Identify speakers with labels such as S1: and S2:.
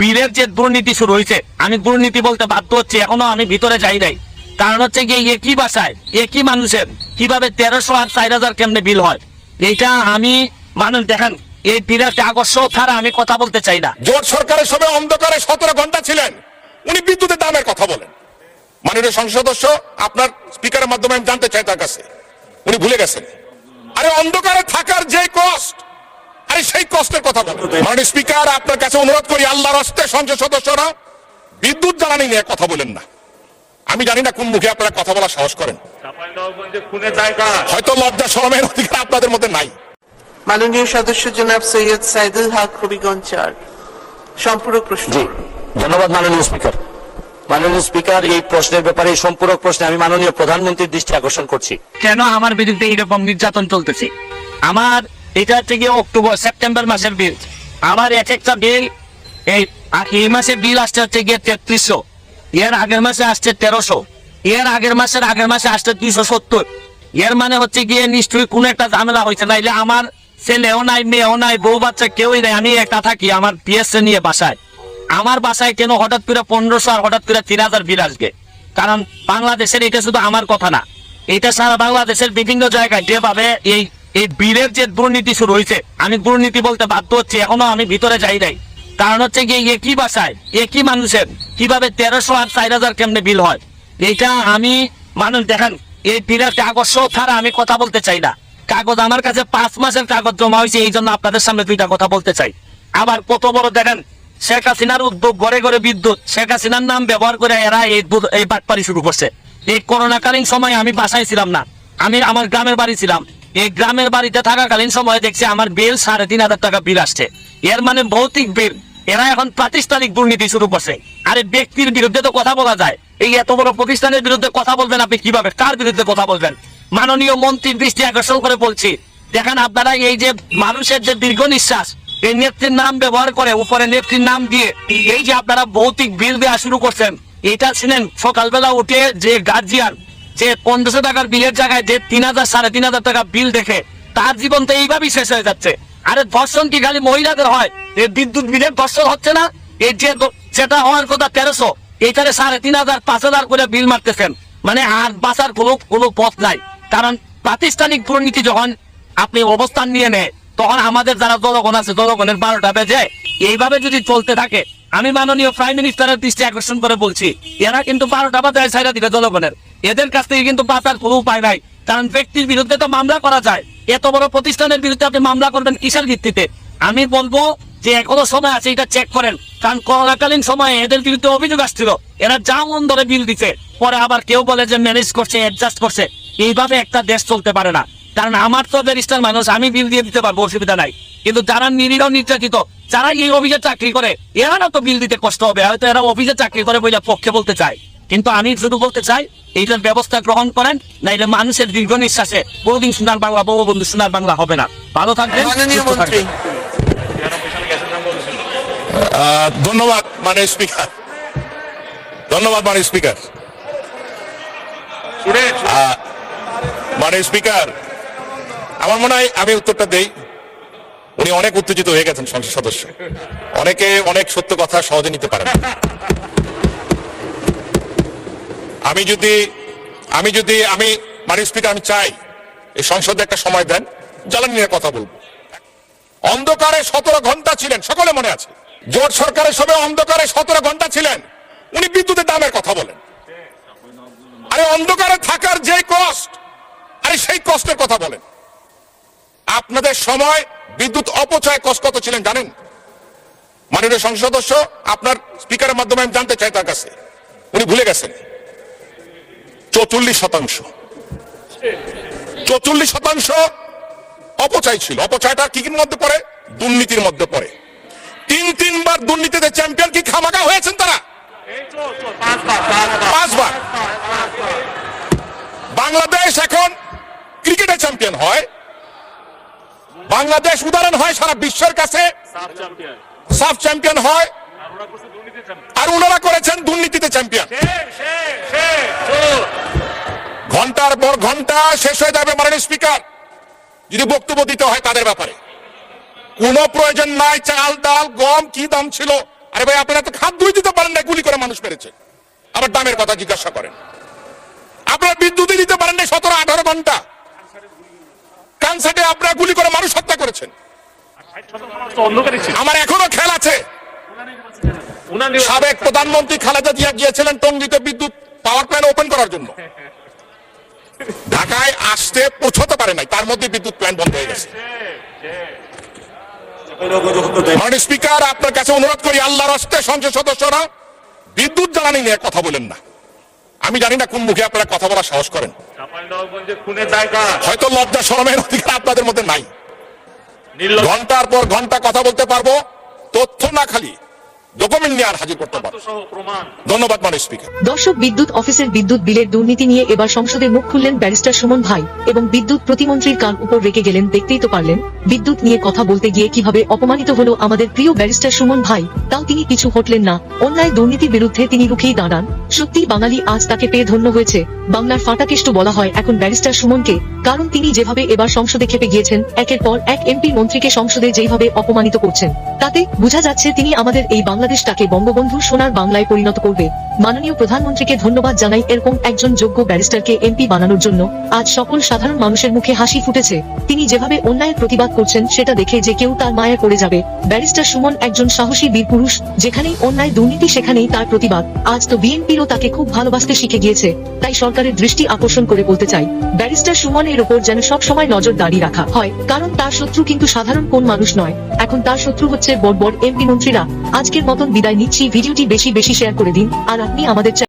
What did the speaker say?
S1: বীরের যে দুর্নীতি শুরু হয়েছে, আমি দুর্নীতি বলতে বাধ্য হচ্ছি, এখনও আমি ভিতরে যাই নাই। কারণ হচ্ছে গিয়ে একই বাসায় একই মানুষের, কীভাবে তেরোশো আর চার হাজার কেমনে বিল হয়? এইটা আমি, মানুষ দেখেন, এই বীরের কাগজ ছাড়া আমি কথা বলতে চাই না।
S2: জোট সরকারের সময় অন্ধকারে সতেরো ঘণ্টা ছিলেন, উনি বিদ্যুতের দামের কথা বলেন। মাননীয় সংসদ সদস্য, আপনার স্পিকারের মাধ্যমে আমি জানতে চাই তার কাছে, উনি ভুলে গেছেন। আরে অন্ধকারে থাকার যে কথা মাননীয় স্পিকার আপনার কাছে অনুরোধ করি আল্লাহর হস্তে সংসদ সদস্যরা বিদ্যুৎ জ্বালানি নিয়ে কথা বলেন না। আমি জানি না কোন মুখে আপনারা কথা বলা সাহস করেন। হয়তো লজ্জা শরমের অধিকার আপনাদের মধ্যে নাই।
S3: মাননীয় সদস্য জনাব সৈয়দ সাইদুল হক হবিগঞ্জ চার। সম্পূরক প্রশ্ন।
S4: ধন্যবাদ মাননীয় স্পিকার। মাননীয় স্পিকার এই প্রশ্নের ব্যাপারে এই সম্পূরক প্রশ্নে আমি মাননীয় প্রধানমন্ত্রীর দৃষ্টি আকর্ষণ করছি।
S1: কেন আমার বিরুদ্ধে এরকম নির্যাতন চলতেছে? আমার এটা হচ্ছে গিয়ে অক্টোবর, সেপ্টেম্বর মাসের বিল আমার এক একটা বিল এই এই মাসে বিল আসছে হচ্ছে গিয়ে তেত্রিশশো। এর আগের মাসে আসছে তেরোশো। এর আগের মাসের আগের মাসে আসছে দুইশো সত্তর। এর মানে হচ্ছে গিয়ে নিশ্চয়ই কোনো একটা ঝামেলা হয়েছে। নাইলে আমার ছেলেও নাই, মেয়েও নাই, বউ বাচ্চা কেউই নাই। আমি একটা থাকি আমার পিএসএ নিয়ে বাসায়। আমার বাসায় কেন হঠাৎ করে পনেরোশো আর হঠাৎ করে তিন হাজার বিল আসবে? কারণ বাংলাদেশের এটা শুধু আমার কথা না। এটা সারা বাংলাদেশের বিভিন্ন জায়গায় যেভাবে এই এই বীরের যে দুর্নীতি শুরু হয়েছে, আমি দুর্নীতি বলতে বাধ্য হচ্ছি, এখনও আমি ভিতরে যাই নাই। কারণ হচ্ছে গিয়ে একই বাসায় একই মানুষের, কীভাবে তেরোশো আর চার হাজার কেমনে বিল হয়? এইটা আমি মানুষ দেখেন, এই বিলের কাগজ ছাড়া আমি কথা বলতে চাই না। কাগজ আমার কাছে পাঁচ মাসের কাগজ জমা হয়েছে, এই জন্য আপনাদের সামনে দুইটা কথা বলতে চাই। আবার কত বড় দেখেন, শেখ হাসিনার উদ্যোগ, ঘরে ঘরে বিদ্যুৎ, শেখ হাসিনার নাম ব্যবহার করে এরা এই এই বাটপারি শুরু করছে। এই করোনাকালীন সময় আমি বাসায় ছিলাম না, আমি আমার গ্রামের বাড়ি ছিলাম। এই গ্রামের বাড়িতে থাকাকালীন সময় দেখছি আমার বিল সাড়ে তিন হাজার টাকা বিল আসছে। এর মানে ভৌতিক বিল। এরা এখন প্রাতিষ্ঠানিক দুর্নীতি শুরু করছে। আরে ব্যক্তির বিরুদ্ধে তো কথা বলা যায়। এই এত বড় প্রতিষ্ঠানের বিরুদ্ধে কথা বলবেন আপনি কীভাবে? কার বিরুদ্ধে কথা বলবেন? মাননীয় মন্ত্রীর দৃষ্টি আকর্ষণ করে বলছি। দেখেন আপনারা এই যে মানুষের যে দীর্ঘ নিঃশ্বাস, এই নেত্রীর নাম ব্যবহার করে, উপরে নেত্রীর নাম দিয়ে, এই যে আপনারা ভৌতিক বিল দেওয়া শুরু করছেন, এটা ছিলেন সকালবেলা উঠে যে গার্জিয়ান যে পঞ্চাশ টাকার বিলের জায়গায় যে তিন হাজার, সাড়ে তিন হাজার টাকা বিল দেখে, তার জীবন তো এইভাবেই শেষ হয়ে যাচ্ছে। আরে ধর্ষণ কি খালি মহিলাদের হয়? বিদ্যুৎ বিলের ধর্ষণ হচ্ছে না? এই যে যেটা হওয়ার কথা তেরোশো, এইটারে সাড়ে তিন হাজার, পাঁচ হাজার করে বিল মারতেছেন। মানে আর বাঁচার কোনো কোনো পথ নাই। কারণ প্রাতিষ্ঠানিক দুর্নীতি যখন আপনি অবস্থান নিয়ে নেয়, তখন আমাদের যারা জনগণ আছে, জনগণের বারোটা বেজে, এইভাবে যদি চলতে থাকে, আমি মাননীয় প্রাইম মিনিস্টারের দৃষ্টি আকর্ষণ করে বলছি, এরা কিন্তু বারোটা বাজায় ছাইরা দিবে জনগণের। এদের কাছ থেকে কিন্তু বাঁচার কোনো উপায় নাই। কারণ ব্যক্তির বিরুদ্ধে তো মামলা করা যায়। এত বড় প্রতিষ্ঠানের বিরুদ্ধে আপনি মামলা করবেন কিসের ভিত্তিতে? আমি বলব যে এখনও সময় আছে, এটা চেক করেন। কারণ করোনাকালীন সময়ে এদের বিরুদ্ধে অভিযোগ আসছিল। এরা যা মন ধরে বিল দিছে, পরে আবার কেউ বলে যে ম্যানেজ করছে অ্যাডজাস্ট করছে। এইভাবে একটা দেশ চলতে পারে না। কারণ আমার তো ব্যারিস্টার মানুষ, আমি বিল দিয়ে দিতে পারব, অসুবিধা নাই। কিন্তু যারা নিরীহ, নির্যাতিত, যারা এই অফিসে চাকরি করে, এরা তো বিল দিতে কষ্ট হবে। হয়তো এরা অফিসে চাকরি করে বলে পক্ষে বলতে চায়। কিন্তু আমি শুধু বলতে চাই এইটার ব্যবস্থা গ্রহণ করেন না এটা মানুষের দীর্ঘ নিঃশ্বাসে বহুদিন সোনার বাংলা বঙ্গবন্ধু সোনার বাংলা হবে না। ভালো থাকবেন
S2: ধন্যবাদ মানে স্পিকার। ধন্যবাদ মানে স্পিকার। মানে স্পিকার আমার মনে হয় আমি উত্তরটা দেই। উনি অনেক উত্তেজিত হয়ে গেছেন সংসদ সদস্য। অনেকে অনেক সত্য কথা সহজে নিতে পারেন না। আমি যদি আমি যদি, আমি মানে স্পিকার আমি চাই, এই সংসদে একটা সময় দেন, জ্বালানি নিয়ে কথা বলব। অন্ধকারে সতেরো ঘণ্টা ছিলেন, সকলে মনে আছে? জোট সরকারের সবে অন্ধকারে সতেরো ঘণ্টা ছিলেন, উনি বিদ্যুতের দামের কথা বলেন। আরে অন্ধকারে থাকার যে কষ্ট, আরে সেই কষ্টের কথা বলেন। আপনাদের সময় বিদ্যুৎ অপচয় কষ্ট কত ছিলেন জানেন? মাননীয় সংসদ সদস্য, আপনার স্পিকারের মাধ্যমে আমি জানতে চাই তার কাছে। উনি ভুলে গেছেন। চৌচল্লিশ শতাংশ। চৌচল্লিশ শতাংশ অপচয় ছিল। অপচয়টা কি মধ্যে পড়ে? দুর্নীতির মধ্যে পড়ে। তিন তিনবার দুর্নীতিতে চ্যাম্পিয়ন কি খামাকা হয়েছেন তারা?
S5: পাঁচবার।
S2: বাংলাদেশ এখন ক্রিকেটে চ্যাম্পিয়ন হয়। বাংলাদেশ উদাহরণ হয় সারা বিশ্বের কাছে।
S5: সাব চ্যাম্পিয়ন
S2: সাফ চ্যাম্পিয়ন হয়।
S5: আর
S2: ওনারা করেছেন দুর্নীতিতে চ্যাম্পিয়ন। ঘণ্টার পর ঘণ্টা শেষ হয়ে যাবে মাননীয় স্পিকার। যদি বক্তব্য দিতে হয় তাদের ব্যাপারে। কোনো প্রয়োজন নাই, চাল, ডাল, গম, কি দাম ছিল? আরে ভাই, আপনারা তো খাদ্য দিতে পারেন না, গুলি করে মানুষ মেরেছে। আবার দামের কথা জিজ্ঞাসা করেন। আপনারা বিদ্যুৎ দিতে পারেন না সতেরো, আঠারো ঘণ্টা। কানসার্টে আপনারা গুলি করে মানুষ হত্যা করেছেন। আমার এখনও খেয়াল আছে। সাবেক প্রধানমন্ত্রী খালেদা জিয়া গিয়েছিলেন টঙ্গিতে বিদ্যুৎ পাওয়ার প্ল্যান্ট ওপেন করার জন্য। ঢাকায় আসতে পৌঁছতে পারে নাই। তার মধ্যে বিদ্যুৎ প্ল্যান্ট বন্ধ হয়ে গেছে। মাননীয় স্পিকার আপনার কাছে অনুরোধ করি আল্লাহর হস্তে সংসদ সদস্যরা বিদ্যুৎ জ্বালানি নিয়ে কথা বলেন না। আমি জানি না কোন মুখে আপনারা কথা বলার সাহস করেন। হয়তো লজ্জা শরমের অধিকার আপনাদের মধ্যে নাই। ঘণ্টার পর ঘণ্টা কথা বলতে পারব তথ্য না খালি। ডকুমেন্ট নিয়ে আর হাজির করতে পারব ধন্যবাদ মাননীয় স্পিকার।
S6: দর্শক বিদ্যুৎ অফিসের বিদ্যুৎ বিলের দুর্নীতি নিয়ে এবার সংসদে মুখ খুললেন ব্যারিস্টার সুমন ভাই এবং বিদ্যুৎ প্রতিমন্ত্রীর কান উপর রেখে গেলেন দেখতেই তো পারলেন বিদ্যুৎ নিয়ে কথা বলতে গিয়ে কীভাবে অপমানিত হলো আমাদের প্রিয় ব্যারিস্টার সুমন ভাই তাও তিনি কিছু হটলেন না। অন্যায় দুর্নীতির বিরুদ্ধে তিনি রুখেই দাঁড়ান। সত্যি বাঙালি আজ তাকে পেয়ে ধন্য হয়েছে। বাংলার ফাটাকেষ্ট বলা হয় এখন ব্যারিস্টার সুমনকে কারণ তিনি যেভাবে এবার সংসদে খেপে গিয়েছেন একের পর এক এমপি মন্ত্রীকে সংসদে যেভাবে অপমানিত করছেন তাতে বোঝা যাচ্ছে তিনি আমাদের এই বাংলাদেশটাকে বঙ্গবন্ধু সোনার বাংলায় পরিণত করবে। মাননীয় প্রধানমন্ত্রীকে ধন্যবাদ জানাই এরকম একজন যোগ্য ব্যারিস্টারকে এমপি বানানোর জন্য। আজ সকল সাধারণ মানুষের মুখে হাসি ফুটেছে। তিনি যেভাবে অন্যায়ের প্রতিবাদ করছেন, সেটা দেখে যে কেউ তার মায়া পড়ে যাবে। ব্যারিস্টার সুমন একজন সাহসী বীর পুরুষ, যেখানেই অন্যায় দুর্নীতি, সেখানেই তার প্রতিবাদ। আজ তো বিএনপিরও তাকে খুব ভালোবাসতে শিখে গিয়েছে। তাই সরকারের দৃষ্টি আকর্ষণ করে বলতে চাই, ব্যারিস্টার সুমনের ওপর যেন সব সময় নজর দাঁড়িয়ে রাখা হয়। কারণ তার শত্রু কিন্তু সাধারণ কোন মানুষ নয়। এখন তার শত্রু হচ্ছে বড় বড় এমপি মন্ত্রীরা। আজকের মতন বিদায় নিচ্ছি। ভিডিওটি বেশি বেশি শেয়ার করে দিন। আর আপনি আমাদের